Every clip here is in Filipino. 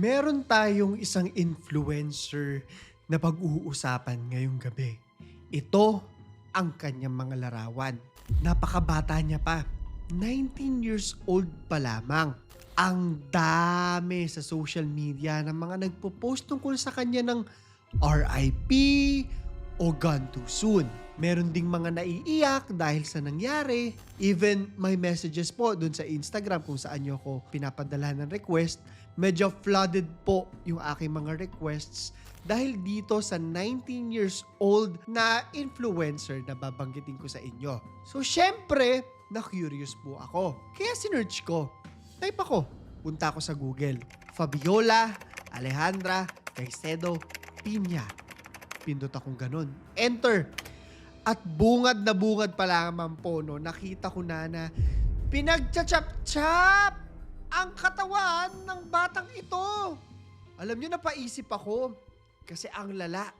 Meron tayong isang influencer na pag-uusapan ngayong gabi. Ito ang kanyang mga larawan. Napakabata niya pa. 19 years old pa lamang. Ang dami sa social media ng mga nagpo-post tungkol sa kanya ng RIP o Gone Too Soon. Meron ding mga naiiyak dahil sa nangyari. Even may messages po dun sa Instagram kung saan nyo ako pinapadala ng request. Medyo flooded po yung aking mga requests dahil dito sa 19 years old na influencer na babanggitin ko sa inyo. So, syempre, na-curious po ako. Kaya sinerch ko. Type ako. Punta ako sa Google. Fabiola Alejandra Caicedo Piña. Pindot akong ganun. Enter. At bungad na bungad pa lamang po, no, nakita ko na na pinagchachap-chap ang katawan ng batang ito. Alam nyo, napaisip ako. Kasi ang lala.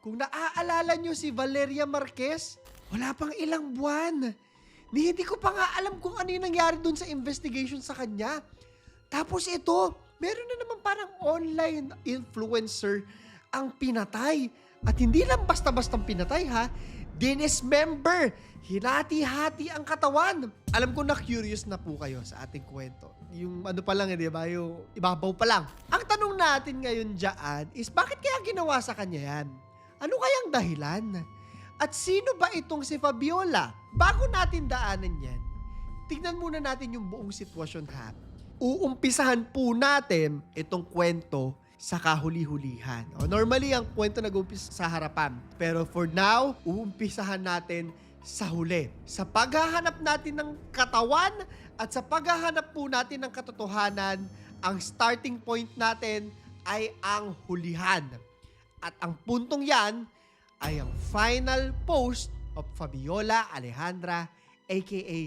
Kung naaalala nyo si Valeria Marquez, wala pang ilang buwan. Ni hindi ko pa nga alam kung ano yung nangyari dun sa investigation sa kanya. Tapos ito, meron na naman parang online influencer ang pinatay. At hindi lang basta-bastang pinatay ha, dinismember, hinati-hati ang katawan. Alam ko na curious na po kayo sa ating kwento. Yung ano pa lang, eh, di ba? Yung ibabaw pa lang. Ang tanong natin ngayon dyan is bakit kaya ginawa sa kanya yan? Ano kayang dahilan? At sino ba itong si Fabiola? Bago natin daanan yan, tignan muna natin yung buong sitwasyon ha. Uumpisahan po natin itong kwento sa kahuli-hulihan. O, normally, ang kwento nag-umpisa sa harapan. Pero for now, uumpisahan natin sa huli. Sa paghahanap natin ng katawan at sa paghahanap po natin ng katotohanan, ang starting point natin ay ang hulihan. At ang puntong yan ay ang final post of Fabiola Alejandra aka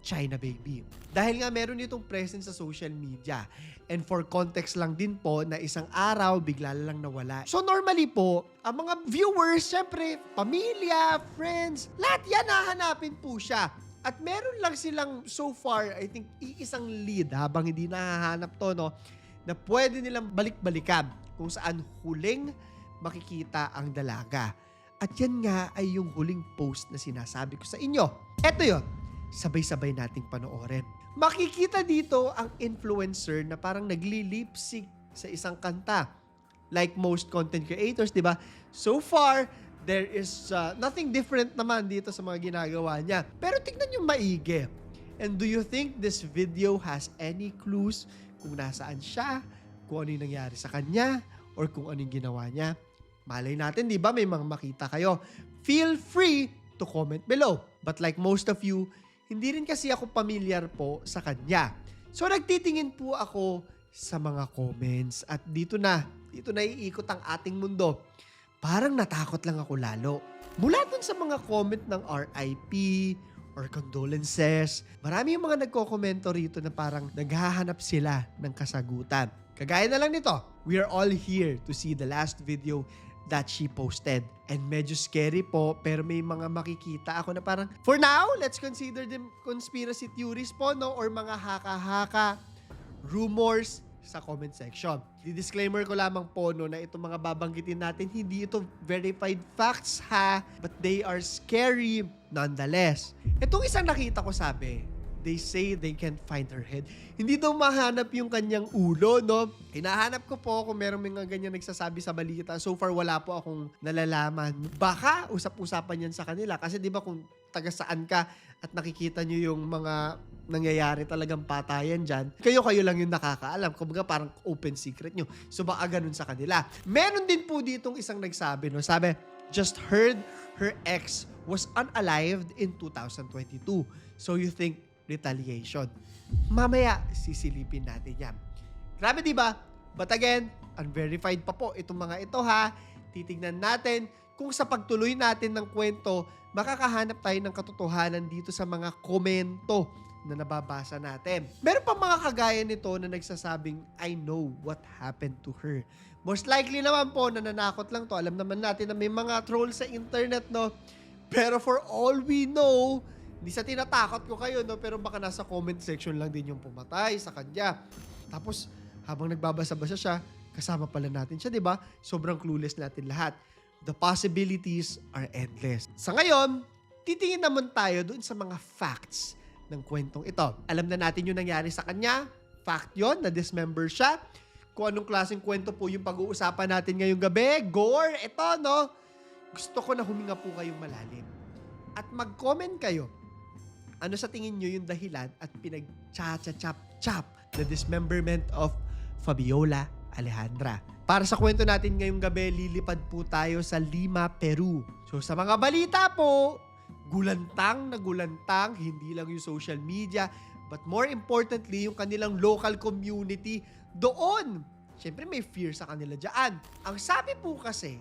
China Baby. Dahil nga meron itong presence sa social media. And for context lang din po na isang araw bigla lang nawala. So normally po, ang mga viewers, syempre, pamilya, friends, lahat yan nahanapin po siya. At meron lang silang so far, I think, iisang lead habang hindi nahahanap to, no, na pwede nilang balik-balikan kung saan huling makikita ang dalaga. At yan nga ay yung huling post na sinasabi ko sa inyo. Eto yon sabay-sabay nating panoorin. Makikita dito ang influencer na parang nagli-lip sync sa isang kanta. Like most content creators, di ba? So far, there is uh, nothing different naman dito sa mga ginagawa niya. Pero tignan yung maigi. And do you think this video has any clues kung nasaan siya, kung ano yung nangyari sa kanya, or kung ano yung ginawa niya? Malay natin, di ba? May mga makita kayo. Feel free to comment below. But like most of you, hindi rin kasi ako familiar po sa kanya. So nagtitingin po ako sa mga comments at dito na, dito na iikot ang ating mundo. Parang natakot lang ako lalo. Mula dun sa mga comment ng RIP or condolences, marami yung mga nagko-komento rito na parang naghahanap sila ng kasagutan. Kagaya na lang nito, we are all here to see the last video that she posted. And medyo scary po, pero may mga makikita ako na parang, for now, let's consider them conspiracy theories po, no? Or mga haka-haka, rumors sa comment section. Di-disclaimer ko lamang po, no, na itong mga babanggitin natin, hindi ito verified facts, ha? But they are scary nonetheless. Itong isang nakita ko sabi, they say they can't find her head. Hindi daw mahanap yung kanyang ulo, no? Hinahanap ko po kung meron mga ganyan nagsasabi sa balita. So far, wala po akong nalalaman. Baka usap-usapan yan sa kanila. Kasi di ba kung taga saan ka at nakikita nyo yung mga nangyayari talagang patayan dyan, kayo-kayo lang yung nakakaalam. Kumbaga parang open secret nyo. So baka ganun sa kanila. Meron din po ditong isang nagsabi, no? Sabi, just heard her ex was unalived in 2022. So you think retaliation. Mamaya, sisilipin natin yan. Grabe di ba? But again, unverified pa po itong mga ito ha. Titignan natin kung sa pagtuloy natin ng kwento, makakahanap tayo ng katotohanan dito sa mga komento na nababasa natin. Meron pa mga kagaya nito na nagsasabing, I know what happened to her. Most likely naman po, nananakot lang to. Alam naman natin na may mga trolls sa internet, no? Pero for all we know, hindi sa tinatakot ko kayo, no? Pero baka nasa comment section lang din yung pumatay sa kanya. Tapos, habang nagbabasa-basa siya, kasama pala natin siya, di ba? Sobrang clueless natin lahat. The possibilities are endless. Sa ngayon, titingin naman tayo dun sa mga facts ng kwentong ito. Alam na natin yung nangyari sa kanya. Fact yon na dismember siya. Kung anong klaseng kwento po yung pag-uusapan natin ngayong gabi. Gore, ito no. Gusto ko na huminga po kayong malalim. At mag-comment kayo. Ano sa tingin nyo yung dahilan at pinag-cha-cha-chap-chap the dismemberment of Fabiola Alejandra. Para sa kwento natin ngayong gabi, lilipad po tayo sa Lima, Peru. So sa mga balita po, gulantang na gulantang, hindi lang yung social media, but more importantly, yung kanilang local community doon. Siyempre may fear sa kanila dyan. Ang sabi po kasi,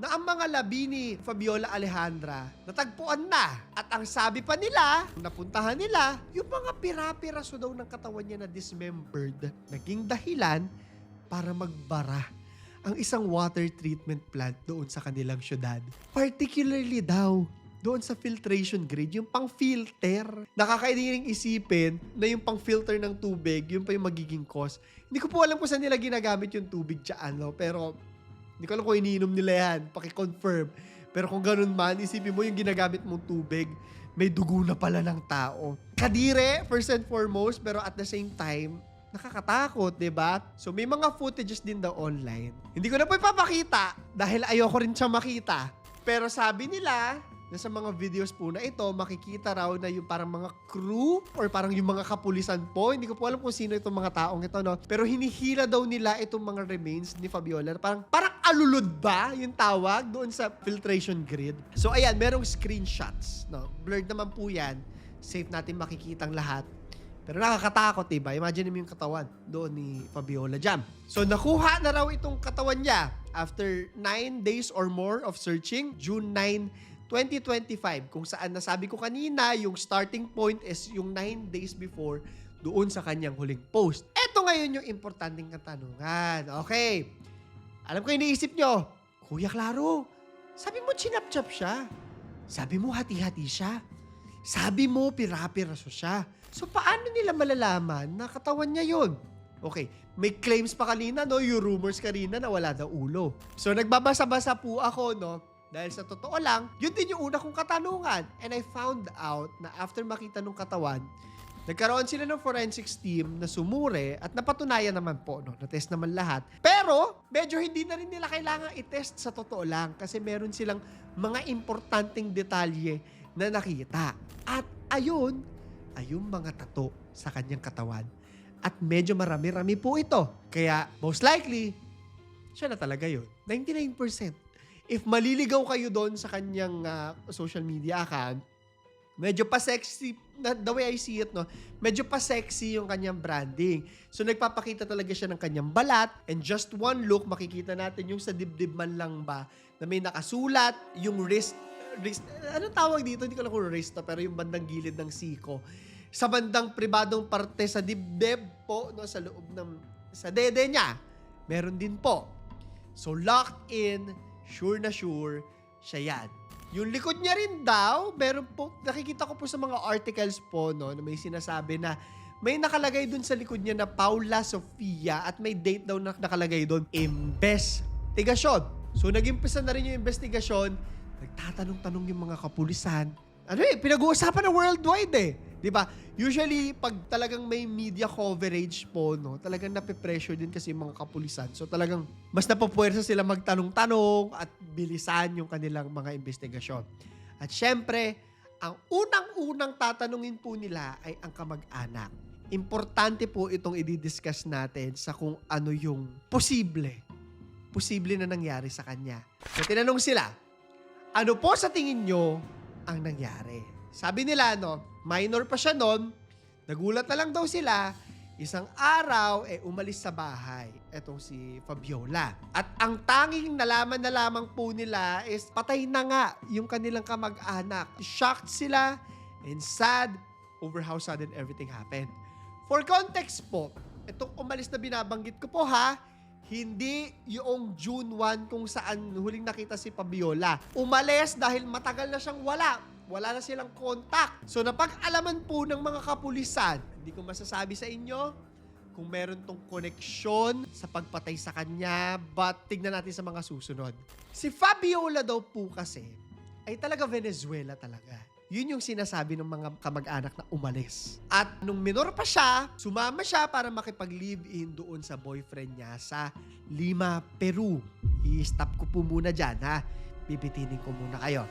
na ang mga labi ni Fabiola Alejandra natagpuan na. At ang sabi pa nila, napuntahan nila, yung mga pira-piraso daw ng katawan niya na dismembered, naging dahilan para magbara ang isang water treatment plant doon sa kanilang syudad. Particularly daw, doon sa filtration grid, yung pang-filter. Nakakailing isipin na yung pang-filter ng tubig, yung pa yung magiging cause. Hindi ko po alam kung saan nila ginagamit yung tubig dyan, no? pero hindi ko alam kung iniinom nila yan. Paki-confirm. Pero kung ganun man, isipin mo yung ginagamit mong tubig, may dugo na pala ng tao. Kadire, first and foremost, pero at the same time, nakakatakot, 'di ba? So may mga footages din daw online. Hindi ko na po ipapakita dahil ayoko rin siya makita. Pero sabi nila na sa mga videos po na ito, makikita raw na yung parang mga crew or parang yung mga kapulisan po. Hindi ko po alam kung sino itong mga taong ito, no? Pero hinihila daw nila itong mga remains ni Fabiola. Parang, parang alulod ba yung tawag doon sa filtration grid? So ayan, merong screenshots, no? Blurred naman po yan. Safe natin makikitang lahat. Pero nakakatakot, diba? Imagine mo yung katawan doon ni Fabiola Jam. So, nakuha na raw itong katawan niya after 9 days or more of searching, June 9, 2025, kung saan nasabi ko kanina, yung starting point is yung 9 days before doon sa kanyang huling post. Ito ngayon yung importanteng katanungan. Okay. Alam ko iniisip nyo, Kuya Claro, sabi mo chinap-chap siya. Sabi mo hati-hati siya. Sabi mo pira-piraso siya. So paano nila malalaman na katawan niya yun? Okay, may claims pa kanina, no? Yung rumors kanina na wala daw ulo. So nagbabasa-basa po ako, no? Dahil sa totoo lang, yun din yung una kong katanungan. And I found out na after makita nung katawan, nagkaroon sila ng forensics team na sumure at napatunayan naman po, no? Na-test naman lahat. Pero, medyo hindi na rin nila kailangan i-test sa totoo lang kasi meron silang mga importanteng detalye na nakita. At ayun, ay yung mga tato sa kanyang katawan. At medyo marami-rami po ito. Kaya most likely, siya na talaga yun. 99%. If maliligaw kayo doon sa kanyang ah, social media account, medyo pa sexy, the way I see it, no, medyo pa sexy yung kanyang branding. So nagpapakita talaga siya ng kanyang balat and just one look, makikita natin yung sa dibdib man lang ba na may nakasulat, yung wrist, wrist ano tawag dito? Hindi ko alam kung wrist to, pero yung bandang gilid ng siko. Sa bandang pribadong parte sa dibdib po, no, sa loob ng, sa dede niya, meron din po. So locked in, sure na sure, siya yan. Yung likod niya rin daw, meron po, nakikita ko po sa mga articles po, no, na may sinasabi na may nakalagay dun sa likod niya na Paula Sofia at may date daw na nakalagay dun, investigasyon. So, nag-impisa na rin yung investigasyon, nagtatanong-tanong yung mga kapulisan. Ano eh, pinag-uusapan na worldwide eh. 'Di ba? Usually, pag talagang may media coverage po, no, talagang nape-pressure din kasi yung mga kapulisan. So talagang mas napapuwersa sila magtanong-tanong at bilisan yung kanilang mga investigasyon. At syempre, ang unang-unang tatanungin po nila ay ang kamag-anak. Importante po itong i-discuss natin sa kung ano yung posible. Posible na nangyari sa kanya. So tinanong sila, ano po sa tingin nyo ang nangyari? Sabi nila, no, minor pa siya noon, nagulat na lang daw sila, isang araw, eh, umalis sa bahay. Etong si Fabiola. At ang tanging nalaman na lamang po nila is patay na nga yung kanilang kamag-anak. Shocked sila and sad over how sudden everything happened. For context po, itong umalis na binabanggit ko po ha, hindi yung June 1 kung saan huling nakita si Fabiola. Umalis dahil matagal na siyang wala. Wala na silang contact. So napag-alaman po ng mga kapulisan, hindi ko masasabi sa inyo kung meron tong koneksyon sa pagpatay sa kanya, but tignan natin sa mga susunod. Si Fabiola daw po kasi ay talaga Venezuela talaga. Yun yung sinasabi ng mga kamag-anak na umalis. At nung minor pa siya, sumama siya para makipag-live-in doon sa boyfriend niya sa Lima, Peru. I-stop ko po muna dyan ha. Bibitinin ko muna kayo.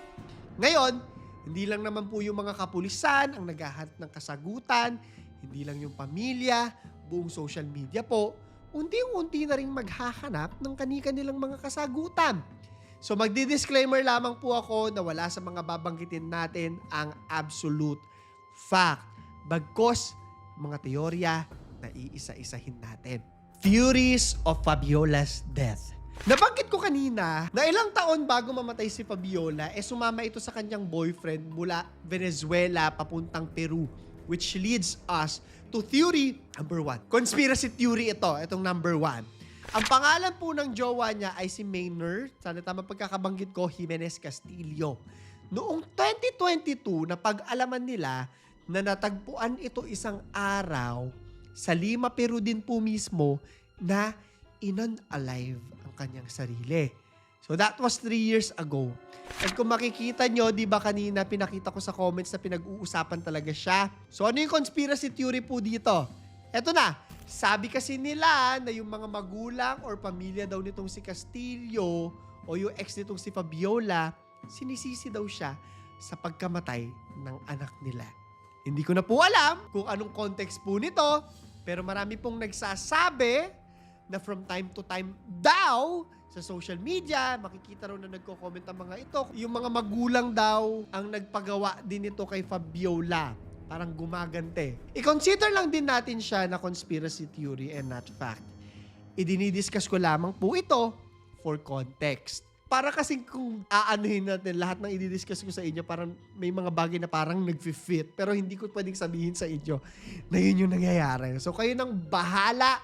Ngayon, hindi lang naman po yung mga kapulisan ang naghahanap ng kasagutan, hindi lang yung pamilya, buong social media po, unti-unti na rin maghahanap ng kanika nilang mga kasagutan. So magdi-disclaimer lamang po ako na wala sa mga babanggitin natin ang absolute fact. Bagkos mga teorya na iisa-isahin natin. Theories of Fabiola's death. Nabanggit ko kanina na ilang taon bago mamatay si Fabiola, eh sumama ito sa kanyang boyfriend mula Venezuela papuntang Peru. Which leads us to theory number one. Conspiracy theory ito, itong number one. Ang pangalan po ng jowa niya ay si Maynard, sana tama pagkakabanggit ko, Jimenez Castillo. Noong 2022, napag-alaman nila na natagpuan ito isang araw sa Lima, Peru din po mismo na inon-alive ang kanyang sarili. So that was three years ago. At kung makikita nyo, di ba kanina pinakita ko sa comments na pinag-uusapan talaga siya. So ano yung conspiracy theory po dito? Eto na, sabi kasi nila na yung mga magulang or pamilya daw nitong si Castillo o yung ex nitong si Fabiola, sinisisi daw siya sa pagkamatay ng anak nila. Hindi ko na po alam kung anong context po nito, pero marami pong nagsasabi na from time to time daw sa social media, makikita raw na nagko-comment ang mga ito. Yung mga magulang daw ang nagpagawa din ito kay Fabiola. Parang gumagante. I-consider lang din natin siya na conspiracy theory and not fact. Idinidiscuss ko lamang po ito for context. Para kasi kung aanuhin natin lahat ng ididiscuss ko sa inyo, parang may mga bagay na parang nag-fit. Pero hindi ko pwedeng sabihin sa inyo na yun yung nangyayari. So kayo nang bahala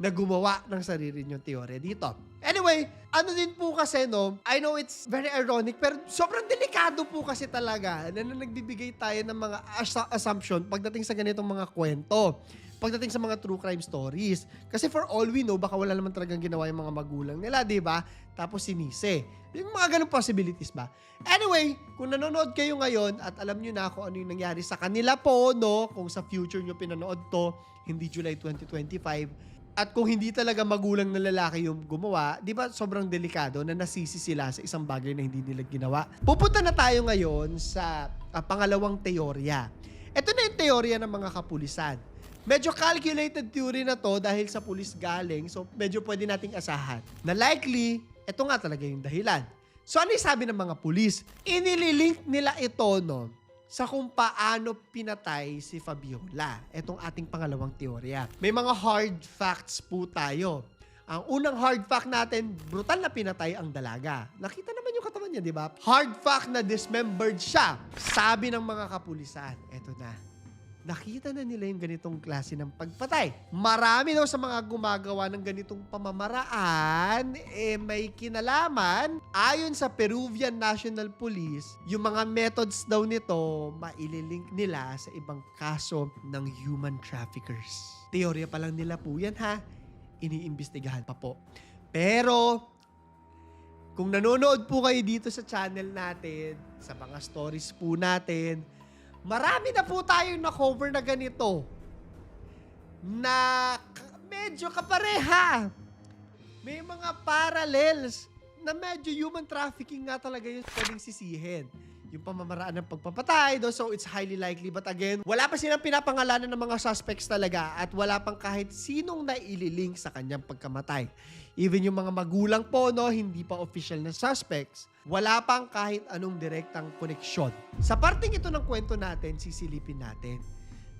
na gumawa ng sarili niyong teorya dito. Anyway, ano din po kasi no, I know it's very ironic pero sobrang delikado po kasi talaga na, na nagbibigay tayo ng mga as- assumption pagdating sa ganitong mga kwento. Pagdating sa mga true crime stories. Kasi for all we know, baka wala naman talagang ginawa yung mga magulang nila, di ba? Tapos sinise. Yung mga ganong possibilities ba? Anyway, kung nanonood kayo ngayon at alam nyo na kung ano yung nangyari sa kanila po, no? Kung sa future nyo pinanood to, hindi July 2025, at kung hindi talaga magulang na lalaki yung gumawa, di ba sobrang delikado na nasisi sila sa isang bagay na hindi nila ginawa. Pupunta na tayo ngayon sa ah, pangalawang teorya. Ito na yung teorya ng mga kapulisan. Medyo calculated theory na to dahil sa pulis galing, so medyo pwede nating asahan. Na likely, ito nga talaga yung dahilan. So ano yung sabi ng mga pulis? Inililink nila ito, no? Sa kung paano pinatay si Fabiola. Itong ating pangalawang teorya. May mga hard facts po tayo. Ang unang hard fact natin, brutal na pinatay ang dalaga. Nakita naman yung katawan niya, di ba? Hard fact na dismembered siya. Sabi ng mga kapulisan, eto na, nakita na nila yung ganitong klase ng pagpatay. Marami daw sa mga gumagawa ng ganitong pamamaraan, eh may kinalaman. Ayon sa Peruvian National Police, yung mga methods daw nito, maililink nila sa ibang kaso ng human traffickers. Teorya pa lang nila po yan ha. Iniimbestigahan pa po. Pero, kung nanonood po kayo dito sa channel natin, sa mga stories po natin, marami na po tayong na-cover na ganito na medyo kapareha. May mga parallels na medyo human trafficking nga talaga yung pwedeng sisihin. Yung pamamaraan ng pagpapatay, do, so it's highly likely. But again, wala pa silang pinapangalanan ng mga suspects talaga at wala pang kahit sinong naililink sa kanyang pagkamatay. Even yung mga magulang po, no, hindi pa official na suspects, wala pang kahit anong direktang koneksyon. Sa parting ito ng kwento natin, sisilipin natin.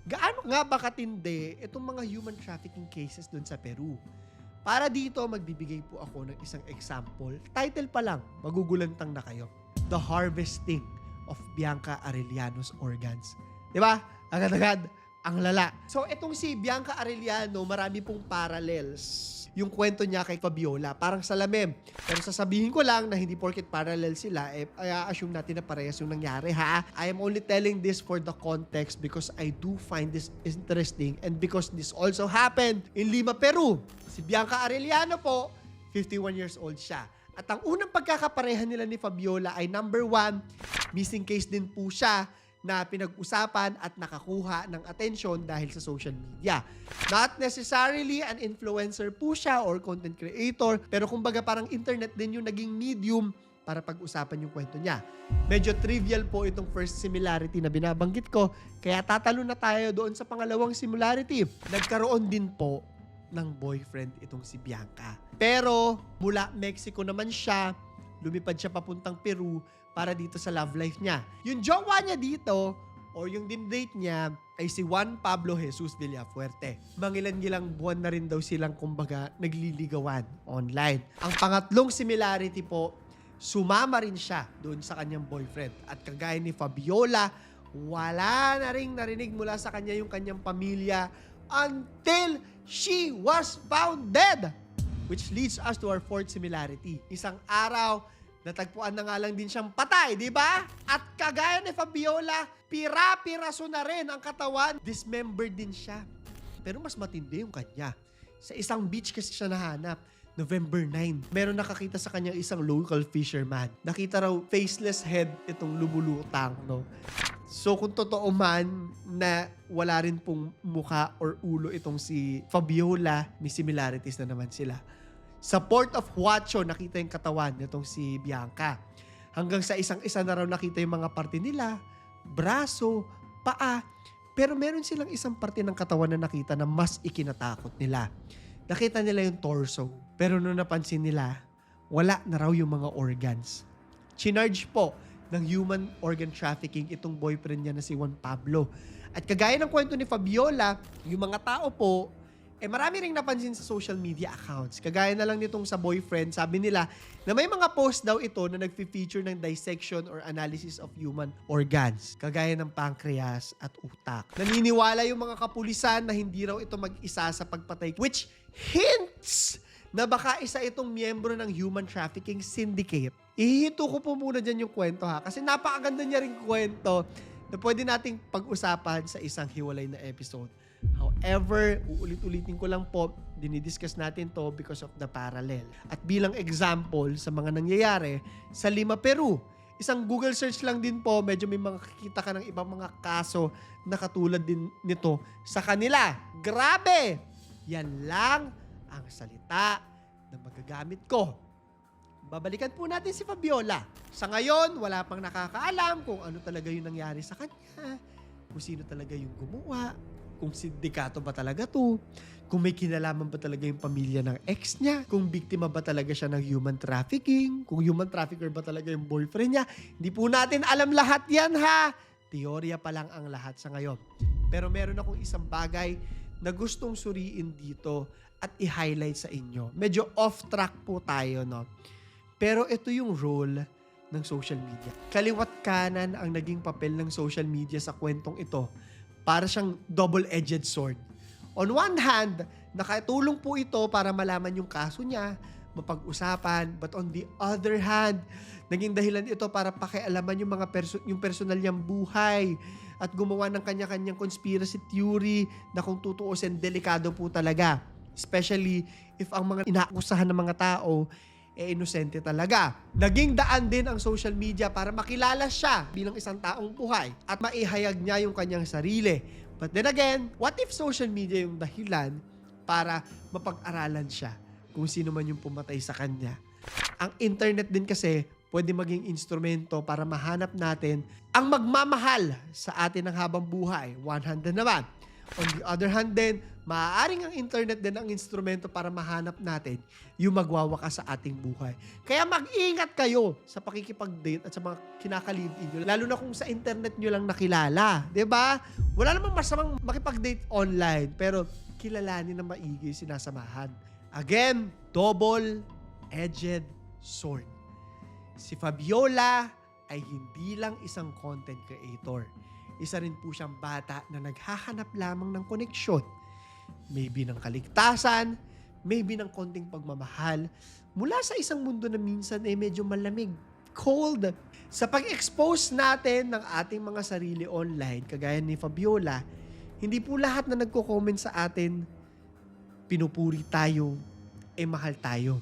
Gaano nga ba katindi itong mga human trafficking cases doon sa Peru? Para dito, magbibigay po ako ng isang example. Title pa lang, magugulantang na kayo. The Harvesting of Bianca Arellano's Organs. Di ba? Agad-agad, ang lala. So, itong si Bianca Arellano, marami pong parallels yung kwento niya kay Fabiola. Parang salamin. Pero sasabihin ko lang na hindi porket parallel sila, eh, assume natin na parehas yung nangyari, ha? I am only telling this for the context because I do find this interesting and because this also happened in Lima, Peru. Si Bianca Arellano po, 51 years old siya. At ang unang pagkakaparehan nila ni Fabiola ay number one, missing case din po siya na pinag-usapan at nakakuha ng atensyon dahil sa social media. Not necessarily an influencer po siya or content creator, pero kumbaga parang internet din yung naging medium para pag-usapan yung kwento niya. Medyo trivial po itong first similarity na binabanggit ko, kaya tatalo na tayo doon sa pangalawang similarity. Nagkaroon din po ng boyfriend itong si Bianca. Pero mula Mexico naman siya, lumipad siya papuntang Peru para dito sa love life niya. Yung jowa niya dito, or yung din-date niya, ay si Juan Pablo Jesus Villafuerte. Mangilan-gilang buwan na rin daw silang kumbaga nagliligawan online. Ang pangatlong similarity po, sumama rin siya doon sa kanyang boyfriend. At kagaya ni Fabiola, wala na rin narinig mula sa kanya yung kanyang pamilya until she was found dead. Which leads us to our fourth similarity. Isang araw, natagpuan na nga lang din siyang patay, di ba? At kagaya ni Fabiola, pira-piraso na rin ang katawan. Dismembered din siya. Pero mas matindi yung kanya. Sa isang beach kasi siya nahanap. November 9. Meron nakakita sa kanyang isang local fisherman. Nakita raw faceless head itong lumulutang, no? So kung totoo man na wala rin pong mukha or ulo itong si Fabiola, may similarities na naman sila. Sa Port of Huacho, nakita yung katawan nitong si Bianca. Hanggang sa isang-isa na raw nakita yung mga parte nila, braso, paa, pero meron silang isang parte ng katawan na nakita na mas ikinatakot nila. Nakita nila yung torso, pero nung napansin nila, wala na raw yung mga organs. Chinarge po ng human organ trafficking itong boyfriend niya na si Juan Pablo. At kagaya ng kwento ni Fabiola, yung mga tao po, eh marami ring napansin sa social media accounts. Kagaya na lang nitong sa boyfriend, sabi nila na may mga post daw ito na nagfi-feature ng dissection or analysis of human organs. Kagaya ng pancreas at utak. Naniniwala yung mga kapulisan na hindi raw ito mag-isa sa pagpatay, which hints na baka isa itong miyembro ng human trafficking syndicate. Ihito ko po muna dyan yung kwento ha, kasi napakaganda niya rin kwento na pwede nating pag-usapan sa isang hiwalay na episode. However, uulit-ulitin ko lang po, dinidiscuss natin to because of the parallel. At bilang example sa mga nangyayari sa Lima, Peru, isang Google search lang din po, medyo may makikita ka ng ibang mga kaso na katulad din nito sa kanila. Grabe! Yan lang ang salita na magagamit ko. Babalikan po natin si Fabiola. Sa ngayon, wala pang nakakaalam kung ano talaga yung nangyari sa kanya, kung sino talaga yung gumawa, kung sindikato ba talaga to, kung may kinalaman ba talaga yung pamilya ng ex niya, kung biktima ba talaga siya ng human trafficking, kung human trafficker ba talaga yung boyfriend niya. Hindi po natin alam lahat yan ha. Teorya pa lang ang lahat sa ngayon. Pero meron akong isang bagay na gustong suriin dito at i-highlight sa inyo. Medyo off track po tayo, no? Pero ito yung role ng social media. Kaliwat kanan ang naging papel ng social media sa kwentong ito para siyang double-edged sword. On one hand, nakatulong po ito para malaman yung kaso niya, mapag-usapan, but on the other hand, naging dahilan ito para pakialaman yung mga perso- yung personal niyang buhay at gumawa ng kanya-kanyang conspiracy theory na kung tutuusin, delikado po talaga. Especially if ang mga inaakusahan ng mga tao eh inosente talaga. Naging daan din ang social media para makilala siya bilang isang taong buhay at maihayag niya yung kanyang sarili. But then again, what if social media yung dahilan para mapag-aralan siya kung sino man yung pumatay sa kanya? Ang internet din kasi pwede maging instrumento para mahanap natin ang magmamahal sa atin ng habang buhay. One hand na naman. On the other hand din, maaaring ang internet din ang instrumento para mahanap natin yung magwawakas sa ating buhay. Kaya mag-ingat kayo sa pakikipag-date at sa mga kinakalibin nyo. Lalo na kung sa internet nyo lang nakilala. ba? Wala namang masamang makipag-date online, pero kilalanin na maigi sinasamahan. Again, double-edged sword. Si Fabiola ay hindi lang isang content creator. isa rin po siyang bata na naghahanap lamang ng koneksyon. Maybe ng kaligtasan, maybe ng konting pagmamahal, mula sa isang mundo na minsan ay medyo malamig, cold. Sa pag-expose natin ng ating mga sarili online, kagaya ni Fabiola, hindi po lahat na nagko-comment sa atin, pinupuri tayo, eh mahal tayo.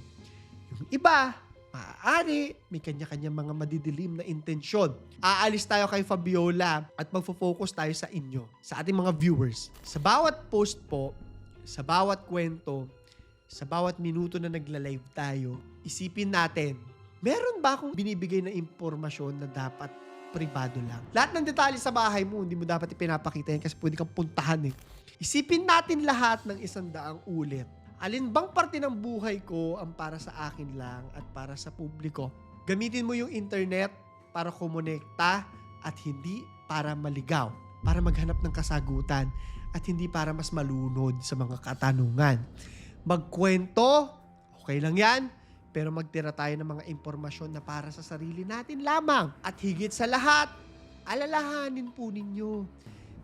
Yung iba, maaari, may kanya-kanya mga madidilim na intensyon. Aalis tayo kay Fabiola at magfo-focus tayo sa inyo, sa ating mga viewers. Sa bawat post po, sa bawat kwento, sa bawat minuto na nagla-live tayo, isipin natin, meron ba akong binibigay na impormasyon na dapat pribado lang? Lahat ng detalye sa bahay mo, hindi mo dapat ipinapakita yan kasi pwede kang puntahan eh. Isipin natin lahat ng isang daang ulit. Alin bang parte ng buhay ko ang para sa akin lang at para sa publiko? Gamitin mo yung internet para kumonekta at hindi para maligaw, para maghanap ng kasagutan at hindi para mas malunod sa mga katanungan. Magkwento, okay lang yan, pero magtira tayo ng mga impormasyon na para sa sarili natin lamang. At higit sa lahat, alalahanin po ninyo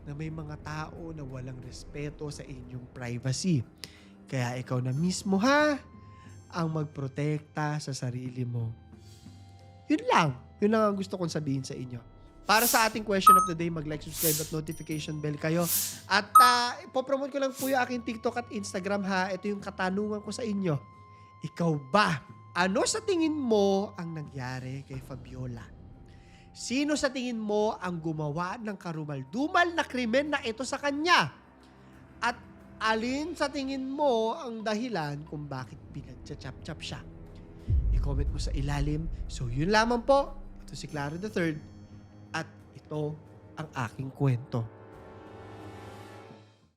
na may mga tao na walang respeto sa inyong privacy. Kaya ikaw na mismo ha, ang magprotekta sa sarili mo. Yun lang. Yun lang ang gusto kong sabihin sa inyo. Para sa ating question of the day, mag-like, subscribe at notification bell kayo. At uh, ipopromote ko lang po yung aking TikTok at Instagram ha. Ito yung katanungan ko sa inyo. Ikaw ba? Ano sa tingin mo ang nangyari kay Fabiola? Sino sa tingin mo ang gumawa ng karumal-dumal na krimen na ito sa kanya? Alin sa tingin mo ang dahilan kung bakit pinagcha-chap-chap siya? I-comment mo sa ilalim. So yun lamang po. Ito si Clara the Third at ito ang aking kwento.